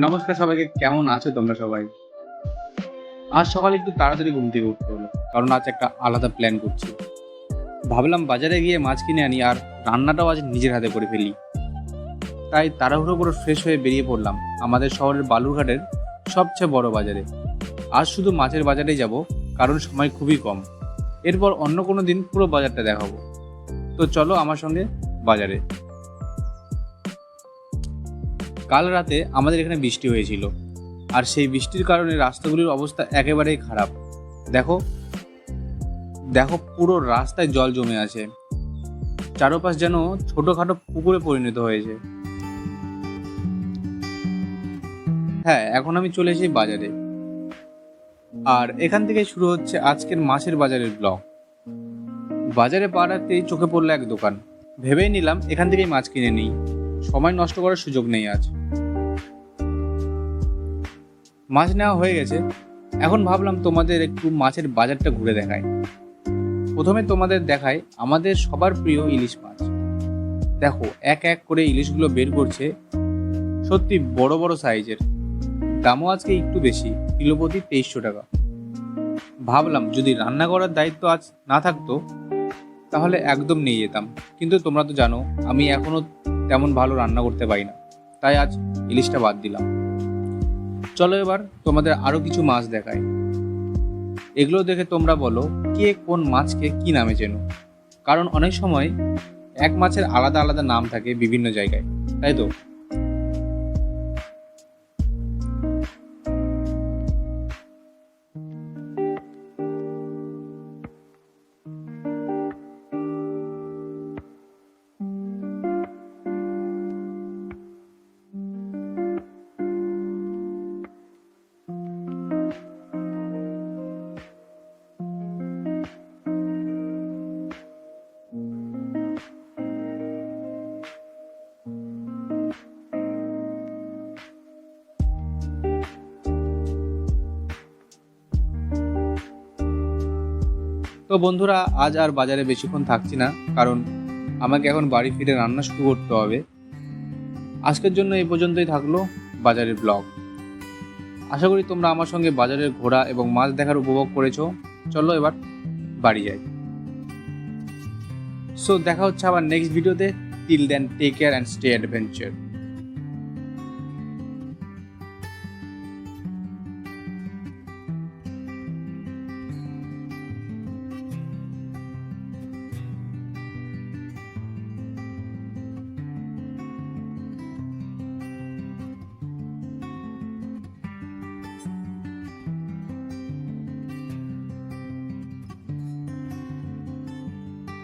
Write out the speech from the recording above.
নমস্কার সবাইকে, কেমন আছো তোমরা সবাই? আজ সকালে একটু তাড়াতাড়ি ঘুম থেকে উঠতে হলো, কারণ আজ একটা আলাদা প্ল্যান করছি। ভাবলাম বাজারে গিয়ে মাছ কিনে আনি আর রান্নাটাও আজ নিজের হাতে করে ফেলি। তাই তাড়াহুড়ো করে ফ্রেশ হয়ে বেরিয়ে পড়লাম আমাদের শহরের বালুরঘাটের সবচেয়ে বড় বাজারে। আজ শুধু মাছের বাজারেই যাব, কারণ সময় খুবই কম। এরপর অন্য কোনো দিন পুরো বাজারটা দেখাবো। তো চলো আমার সঙ্গে বাজারে। কাল রাতে আমাদের এখানে বৃষ্টি হয়েছিল। আর সেই বৃষ্টির কারণে রাস্তাগুলির অবস্থা একেবারেই খারাপ। দেখো দেখো পুরো রাস্তায় জল জমে আছে। চারপাশ যেন ছোটখাটো পুকুরে পরিণত হয়েছে। হ্যাঁ এখন আমি চলে এসেছি বাজারে। আর এখান থেকে শুরু হচ্ছে আজকের মাছের বাজারের ব্লগ। বাজারে পাড়াতেই চোখে পড়ল এক দোকান। ভেবেই নিলাম এখান থেকেই মাছ কিনে নিই। সময় নষ্ট করার সুযোগ নেই আজ। মাছ নেওয়া হয়ে গেছে। এখন ভাবলাম তোমাদের একটু মাছের বাজারটা ঘুরে দেখাই। প্রথমে তোমাদের দেখাই আমাদের সবার প্রিয় ইলিশ মাছ। দেখো, এক এক করে ইলিশগুলো বের করছে। সত্যি বড় বড় সাইজের। দামও আজকে একটু বেশি, কিলো প্রতি তেইশশো টাকা। ভাবলাম যদি রান্না করার দায়িত্ব আজ না থাকতো, তাহলে একদম নিয়ে যেতাম। কিন্তু তোমরা তো জানো, আমি এখনও তেমন ভালো রান্না করতে পারি না। তাই আজ ইলিশটা বাদ দিলাম। চলো এবার তোমাদের আরও কিছু মাছ দেখায় এগুলো দেখে তোমরা বলো, কে কোন মাছকে কি নামে চেনো? কারণ অনেক সময় এক মাছের আলাদা আলাদা নাম থাকে বিভিন্ন জায়গায়, তাই তো? তো বন্ধুরা, আজ আর বাজারে বেশিক্ষণ থাকছি না, কারণ আমাকে এখন বাড়ি ফিরে রান্না শুরু করতে হবে। আজকের জন্য এই পর্যন্তই থাকল বাজারের ব্লগ। আশা করি তোমরা আমার সঙ্গে বাজারের ঘোরা এবং মাছ দেখার উপভোগ করেছ। চলো এবার বাড়ি যাই। সো দেখা হচ্ছে আবার নেক্সট ভিডিওতে till then take care and stay adventure